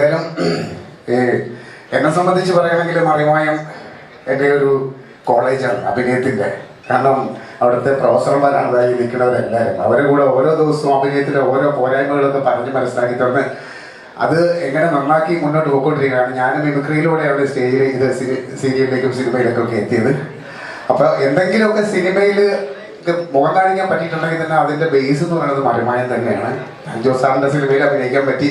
ഏതായാലും എന്നെ സംബന്ധിച്ച് പറയുകയാണെങ്കിൽ മറിമായം എന്റെ ഒരു കോളേജാണ് അഭിനയത്തിന്റെ. കാരണം അവിടുത്തെ പ്രൊഫസർമാരാണ് നിൽക്കുന്നത് നിൽക്കുന്നവരെല്ലാവരും. അവരുടെ കൂടെ ഓരോ ദിവസവും അഭിനയത്തിലെ ഓരോ പോരായ്മകളൊക്കെ പറഞ്ഞ് മനസ്സിലാക്കി തുടർന്ന് അത് എങ്ങനെ നന്നാക്കി മുന്നോട്ട് പോയിക്കൊണ്ടിരിക്കുകയാണ്. ഞാനും മിമിക്രിയിലൂടെയാണ് സ്റ്റേജിൽ ഇത് സീരിയലിലേക്കും സിനിമയിലേക്കും ഒക്കെ എത്തിയത്. അപ്പോൾ എന്തെങ്കിലുമൊക്കെ സിനിമയിൽ മുഖം കാണിക്കാൻ പറ്റിയിട്ടുണ്ടെങ്കിൽ തന്നെ അതിന്റെ ബേസ് എന്ന് പറയുന്നത് മറിമായം തന്നെയാണ്. അഞ്ചോ സാറിന്റെ സിനിമയിൽ അഭിനയിക്കാൻ പറ്റി.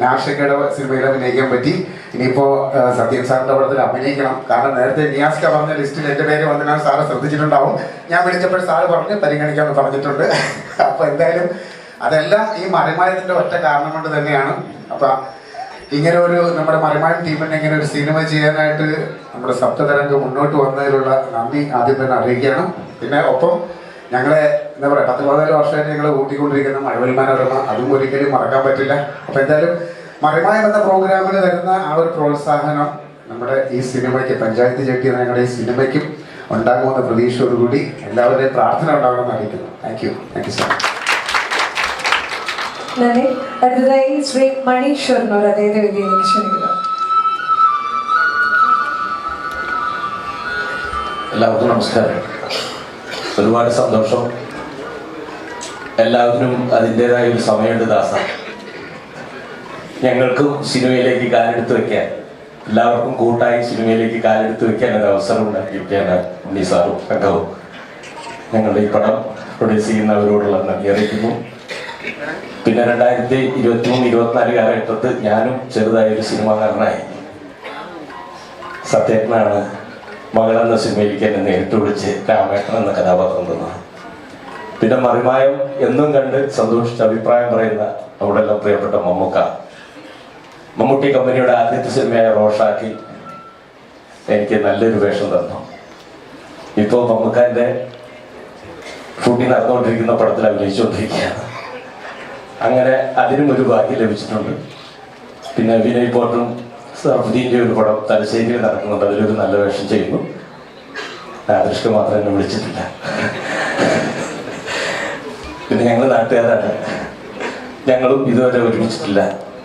നാഷക്കയുടെ സിനിമയിൽ അഭിനയിക്കാൻ പറ്റി. ഇനിയിപ്പോ സത്യം സാറിന്റെ പടത്തിൽ അഭിനയിക്കണം. കാരണം നേരത്തെ നിയാസ്ക പറഞ്ഞ ലിസ്റ്റിൽ എന്റെ പേര് വന്നാൽ സാറ് ശ്രദ്ധിച്ചിട്ടുണ്ടാവും. ഞാൻ വിളിച്ചപ്പോൾ സാറ് പറഞ്ഞ് പരിഗണിക്കാമെന്ന് പറഞ്ഞിട്ടുണ്ട്. അപ്പൊ എന്തായാലും അതെല്ലാം ഈ മറിമായത്തിന്റെ ഒറ്റ കാരണം കൊണ്ട് തന്നെയാണ്. അപ്പൊ ഇങ്ങനെ ഒരു നമ്മുടെ മറിമായം ടീമിനെ ഇങ്ങനെ ഒരു സിനിമ ചെയ്യാനായിട്ട് നമ്മുടെ സപ്തതരംഗം മുന്നോട്ട് വന്നതിലുള്ള നന്ദി ആദ്യം തന്നെ അറിയിക്കുകയാണ്. പിന്നെ ഒപ്പം ഞങ്ങളെ എന്താ പറയുക പത്ത് പതിനാല് വർഷമായിട്ട് ഞങ്ങൾ കൂട്ടിക്കൊണ്ടിരിക്കുന്ന മഴവിൽ മനോരമ അതും ഒരിക്കലും മറക്കാൻ പറ്റില്ല. അപ്പൊ എന്തായാലും മഴമായ എന്ന പ്രോഗ്രാമിന് വരുന്ന ആ ഒരു പ്രോത്സാഹനം നമ്മുടെ ഈ സിനിമയ്ക്ക് പഞ്ചായത്ത് ചെട്ടി എന്ന ഞങ്ങളുടെ ഈ സിനിമയ്ക്കും ഉണ്ടാകുമെന്ന പ്രതീക്ഷയോടുകൂടി എല്ലാവരുടെയും പ്രാർത്ഥന ഉണ്ടാകണമെന്ന് അറിയിക്കുന്നു. Thank you thank you so much നന്ദി. അടുത്തതായി ശ്രീ മണി ഷൊർണൂർ അദ്ദേഹത്തെ വേദിയിലേക്ക് ക്ഷണിക്കുന്നു. എല്ലാവർക്കും നമസ്കാരം. ഒരുപാട് സന്തോഷം. എല്ലാവരും അതിന്റെതായ ഒരു സമയമുണ്ട് ദാസ. ഞങ്ങൾക്കും സിനിമയിലേക്ക് കാലെടുത്ത് വെക്കാൻ എല്ലാവർക്കും കൂട്ടായി സിനിമയിലേക്ക് കാലെടുത്ത് വെക്കാൻ ഒരു അവസരം ഉണ്ടാക്കിയിരിക്കുകയാണ് ഉണ്ണി സാറും സംഘവും. ഞങ്ങളുടെ ഈ പടം പ്രൊഡ്യൂസ് ചെയ്യുന്നവരോടുള്ള നന്ദി അറിയിക്കുന്നു. പിന്നെ രണ്ടായിരത്തി ഇരുപത്തി മൂന്ന് ഇരുപത്തിനാല് കാലഘട്ടത്ത് ഞാനും ചെറുതായ ഒരു സിനിമാകാരനായി. സത്യേട്ടനാണ് മകൾ എന്ന സിനിമയിലേക്ക് എന്നെ നേരിട്ട് വിളിച്ച് രാമേട്ടൻ എന്ന കഥാപാത്രം തന്നു. പിന്നെ മറിമായം എന്നും കണ്ട് സന്തോഷിച്ച് അഭിപ്രായം പറയുന്ന അവിടെ എല്ലാം പ്രിയപ്പെട്ട മമ്മൂക്ക. മമ്മൂട്ടി കമ്പനിയുടെ ആദ്യത്തെ സിനിമയായ റോഷാക്കി എനിക്ക് നല്ലൊരു വേഷം തന്നു. ഇപ്പോൾ മമ്മൂക്കാന്റെ ഷൂട്ടിംഗ് നടന്നുകൊണ്ടിരിക്കുന്ന പടത്തിൽ അഭിനയിച്ചുകൊണ്ടിരിക്കുകയാണ്. അങ്ങനെ അതിനും ഒരു ഭാഗ്യം ലഭിച്ചിട്ടുണ്ട്. പിന്നെ വിനയ് പോട്ടും സർഫുദ്ദീന്റെ ഒരു പടം തലശ്ശേരിയിൽ നടക്കുന്നുണ്ട്. അതിലൊരു നല്ല വേഷം ചെയ്യുന്നു. ആദർശ് മാത്രം എന്നെ വിളിച്ചിട്ടില്ല. പിന്നെ ഞങ്ങൾ നാട്ടുകാരാണ്. ഞങ്ങളും ഇതുവരെ ഒരുമിച്ചിട്ടില്ല.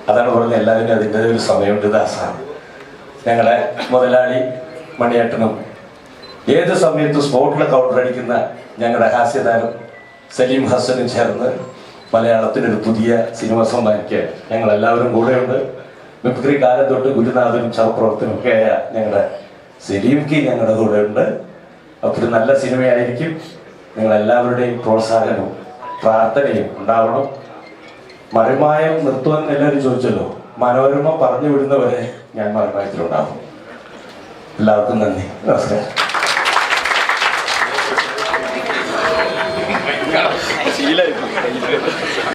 അതാണ് പറഞ്ഞത്. എല്ലാവരും അതിന്റെ ഒരു സമയമുണ്ട്. ദാസാണ് ഞങ്ങളുടെ മുതലാളി മണിയേട്ടനും ഏത് സമയത്തും സ്പോട്ടിൽ കൗണ്ടർ അടിക്കുന്ന ഞങ്ങളുടെ ഹാസ്യതാരം സലീം ഹസനും ചേർന്ന് മലയാളത്തിനൊരു പുതിയ സിനിമ സമ്മാനിക്കുക ഞങ്ങൾ എല്ലാവരും കൂടെയുണ്ട്. മിമിക്രി കാലം തൊട്ട് ഗുരുനാഥനും സഹപ്രവർത്തനും ഞങ്ങളുടെ കി ഞങ്ങളുടെ കൂടെ ഉണ്ട്. ഒരു നല്ല സിനിമയായിരിക്കും. നിങ്ങളെല്ലാവരുടെയും പ്രോത്സാഹനവും പ്രാർത്ഥനയും ഉണ്ടാവണം. മറിമായം നിർത്തുവാൻ എല്ലാവരും ചോദിച്ചല്ലോ. മനോരമ പറഞ്ഞു വിടുന്നവരെ ഞാൻ മറിമായത്തിലുണ്ടാവും എല്ലാവർക്കും നന്ദി. നമസ്കാരം.